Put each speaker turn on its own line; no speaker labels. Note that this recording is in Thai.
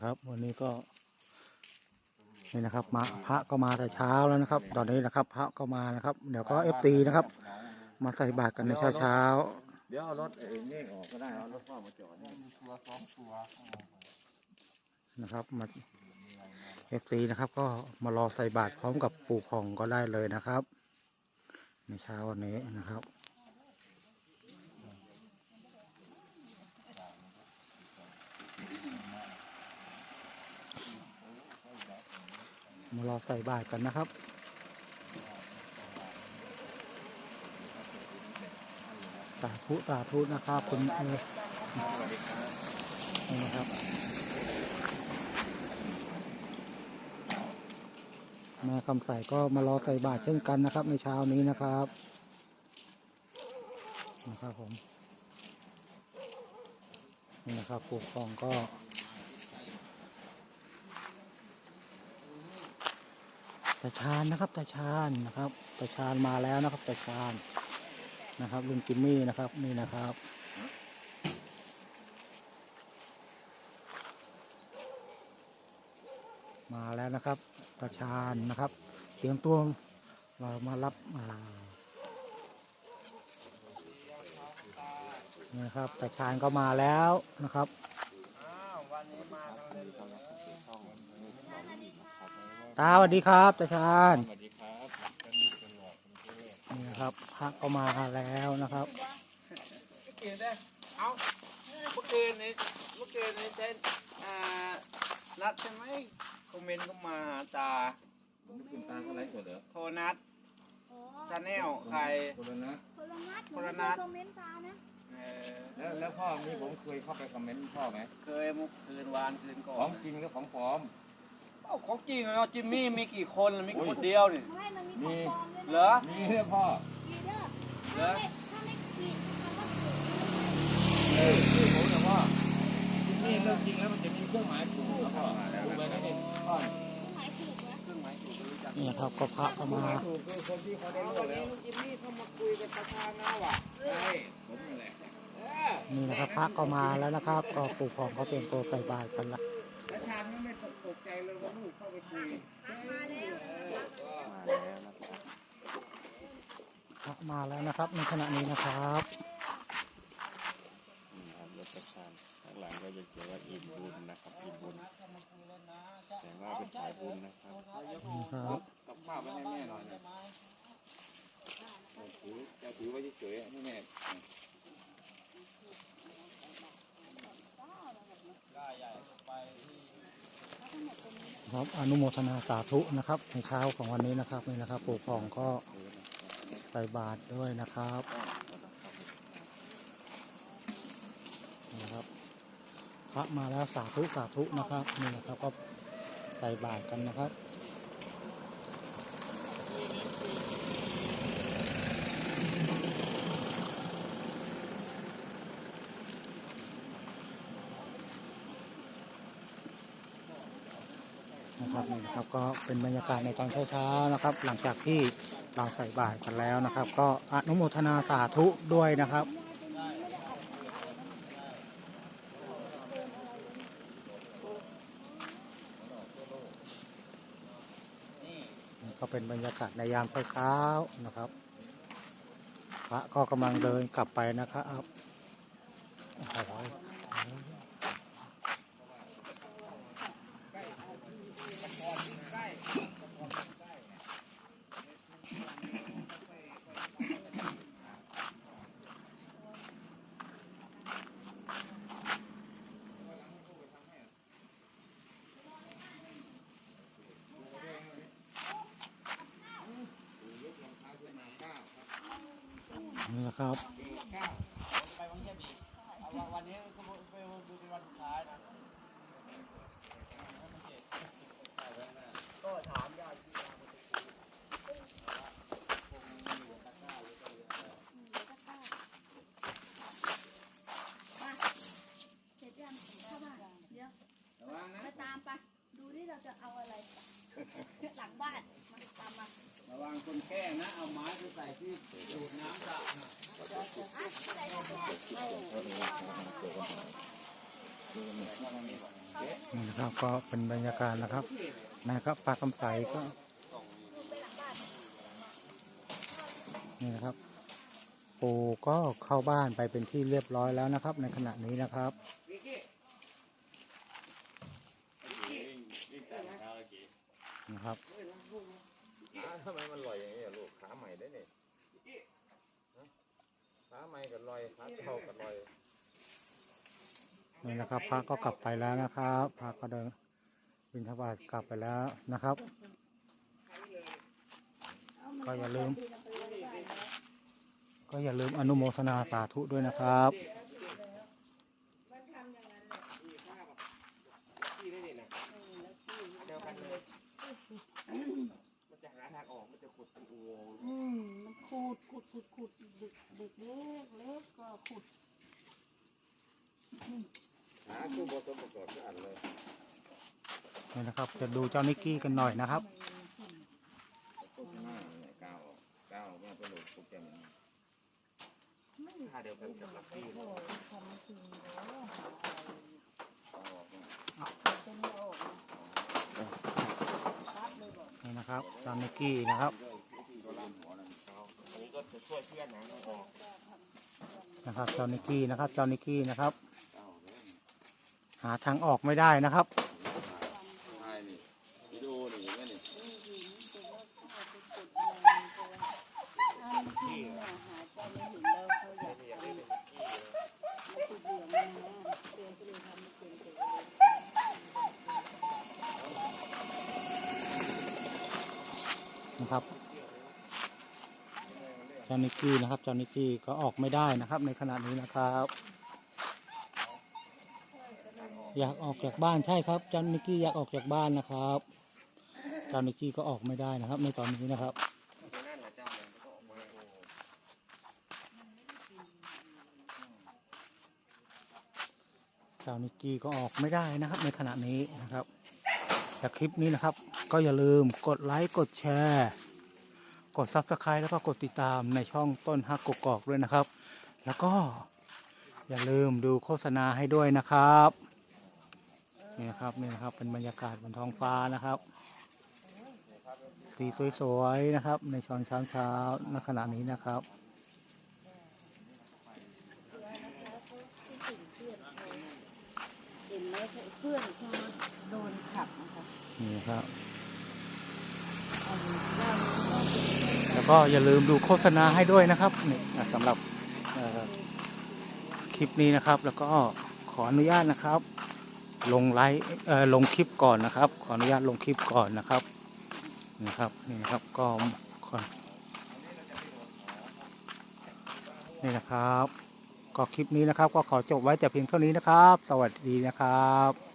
นะครับ วันนี้ก็นี่นะครับมาพระก็มาแต่เช้าแล้วนะครับ ตอนนี้นะครับ พระก็มานะครับ เดี๋ยวก็เอฟตีนะครับ มาใส่บาตรกันในเช้าเช้า
เดี๋ยวเอารถเองนี่ออกก็ได้เอารถพ่อมาจอดนี่
ตัวสองตัว
ๆนะครับมาเอฟตีนะครับ ก็มารอใส่บาตรพร้อมกับปู่ผ่องก็ได้เลยนะครับ ในเช้าวันนี้นะครับ มารอใส่บาตรกันนะครับ สาธุสาธุนะครับคุณเอนี่นะครับ แม่คำใส่ก็มารอใส่บาตรเช่นกันนะครับ ในเช้านี้นะครับนะครับผมนี่นะครับปูกฟองก็ ตาชานนะครับตาชานนะครับตาชานมาแล้วนะครับตาชานนะครับลุงจิมมี่นะครับนี่นะครับมาแล้วนะครับตาชานนะครับเสียงตัวเรามารับอ่านะครับตาชานก็มาแล้วนะครับ
วันนี้มากันเลย
ตาสวัสดีครับตาชาน
สวัสดีครับ
นี่นะครับพระก็มาแล้วนะครับ
เมื่อกี้ได้เอาเมื่อกี้นี้เมื่อกี้นี้ได้อ่านัดใช่ไหมคอมเมนต์ก็มาหาตา
คุณตาเขาไลฟ์สดเหรอ
โทรนัด
อ๋อ
ชาแนลใคร
คนละนะ
คนละนัดห
คน
นู
ละ
ไม่
นั
เค
ด
ยคอมเมนต์ตานะ
เออ
แล้วแล้วพ่อนี่ผมเคยเข้าไปคอมเมนต์พ่อไหม
เคยมุกคืนวานคืนก่อ
ขอนงจริงหรือของปลอม
เอ้าของจริงเหรอจิมมี่มีกี่คนมีคนเดียวนี่
ไม่มันมีของปลอมด้วย
เหร
นะ
อ
มีเนี่ยพ่อ
มีเด้อ
เหร
ถ้า
อ
ไม่ถ้าไม่ขีดคำว่าขีด
เออชื่อผมนะพ่อนี่เรื่องจริงแล้วมันจะมีเครื่องหมายถูกนะพ่อถูกไปนะนี่พ่อ
หมายถูกนะ
เครื่องหมายถูกรู้จัก
นี่นะครับก็พระก็มา
ถูกคือคนที่เขาได้
เอา
รู้
วัน
แล้
นี้
ว
ลุงจิมมี่เข้ามาคุยกับประธานนะว่ะ
ใช่ผมนี่แหละ
เออ
นี่นะครับพระก็มาแล้วนะครับ ก็ปลูกผ่องก็เตรียมตัวใส่บาตรกันละ
แล้วชาญก็ไม่ ตกใจเลยว่าลูกเข้าไปคุย
พระมาแล้วนะครับในขณะนี้นะครับ
รถประชานข้างหลังก็จะเขียนว่าอิ่มบุญนะครับอิ่มบุญแต่ว่าเป็นสายบุญนะครับ
นี่ครับ
กับข้าวไว้ให้แม่หน่อยเนี่ยถือจะถือไว้เฉยๆให้แม่
ครับ อนุโมทนาสาธุนะครับในเช้าของวันนี้นะครับนี่นะครับปลูกผ่องก็ใส่บาตรด้วยนะครับนี่นะครับ พระมาแล้วสาธุสาธุนะครับนี่นะครับก็ใส่บาตรกันนะครับ นะครับนี่นะครับก็เป็นบรรยากาศในตอนเช้าๆนะครับ หลังจากที่เราใส่บาตรกันแล้วนะครับ ก็อนุโมทนาสาธุด้วยนะครับนี่ก็เป็นบรรยากาศในยามเช้าๆนะครับ พระก็กำลังเดินกลับไปนะครับโอ้โห นี่นะครับ
วันนี้ก็เป็นวันสุดท้ายนะก็ถามยากพี่น้อง
เสร็จยังเข้าบ้านเดี๋ยว
ระวังนะ
ไปตามไปดูที่เราจะเอาอะไรไปหลังบ้านมาตามมา
ระวังคนแก้นะ เอาไม้ไปใส่ที่ดูดน้ำสระนะ
อะใส่แค่เข้า
นี่นะครับก็เป็นบรรยากาศนะครับนะครับปลากำไสก็นี่นะครับ ปูก็เข้าบ้านไปเป็นที่เรียบร้อยแล้วนะครับ ในขณะนี้นะครับนะครับ
ทำไมมันลอยอย่างนี้ลูกขาใหม่ได้เนี่ย ขาใหม่กับลอยขาเก่ากับลอย
นี่นะครับพระก็กลับไปแล้วนะครับพระก็เดินบินทบาทกลับไปแล้วนะครับ ก็อย่าลืม ก็อย่าลืมอนุโมทนาสาธุด้วยนะครับ
อืมมันขูดขูดขูดขูดเด็กเด็กเล็กเล็กก็ขูด
ขาคือบัวสมประกอบทุกอันเลย
นี่นะครับ จะดูเจ้านิกกี้กันหน่อยนะครับ
ก้าวก้าวแม่เป็นลูกปุ๊บแกมัน
ไม่
ท่าเดียวกันกับลักกี้
โอ้ยทำไม่จริงแล้วหาอะไร
เอาออกมา
เป็นไม่ออกนะชัดเลยบอก
นะครับเจ้ามิกกี้นะครับ
นี่ก็จะช่วยเพื่อนนะ
นะครับเจ้านิกกี้นะครับเจ้านิกกี้นะครับ หาทางออกไม่ได้นะครับ
ใช่นี่วิดีโอนี่เห็นไหมนี่
นี่หินแต่ว่าเขาเอาไปกดมันตัวอันที่เนี่ยหาใจไม่เห็นแล้วเขาอยากทำมันติดเหลืองนะเตือนก็เลยทำไม่เป็นตัวเลย
นะครับเจ้านิกกี้นะครับเจ้านิกกี้ก็ออกไม่ได้นะครับ ในขณะนี้นะครับ อยากออกจากบ้านใช่ครับเจ้านิกกี้อยากออกจากบ้านนะครับเจ้านิกกี้ก็ออกไม่ได้นะครับ ในตอนนี้นะครับ
จาเนี่ยก็ออกมาโอ้
เจ้านิกกี้ก็ออกไม่ได้นะครับ ในขณะนี้นะครับ จากคลิปนี้นะครับ ก็อย่าลืมกดไลค์กดแชร์ กดซับสไครต์แล้วก็กดติดตามในช่องต้นฮักกกอกด้วยนะครับ แล้วก็อย่าลืมดูโฆษณาให้ด้วยนะครับนี่นะครับนี่นะครับเป็นบรรยากาศบนท้องฟ้านะครับ สีสวยๆนะครับ ในช่องเช้าเช้าๆณขณะนี้นะครับ
เห็นไหมเพื่อนเขาโดนขับนะคะ
นี่ครับ
เอาด้านนี้ก็เป็น
แล้วก็อย่าลืมดูโฆษณาให้ด้วยนะครับนี่อะสำหรับเอ่อคลิปนี้นะครับ แล้วก็ขออนุญาตนะครับ ลงไลฟ์เอ่อลงคลิปก่อนนะครับ ขออนุญาตลงคลิปก่อนนะครับนี่ครับนี่นะครับก็ขอนี่นะครับ ก็คลิปนี้นะครับ ก็ขอจบไว้แต่เพียงเท่านี้นะครับ สวัสดีนะครับ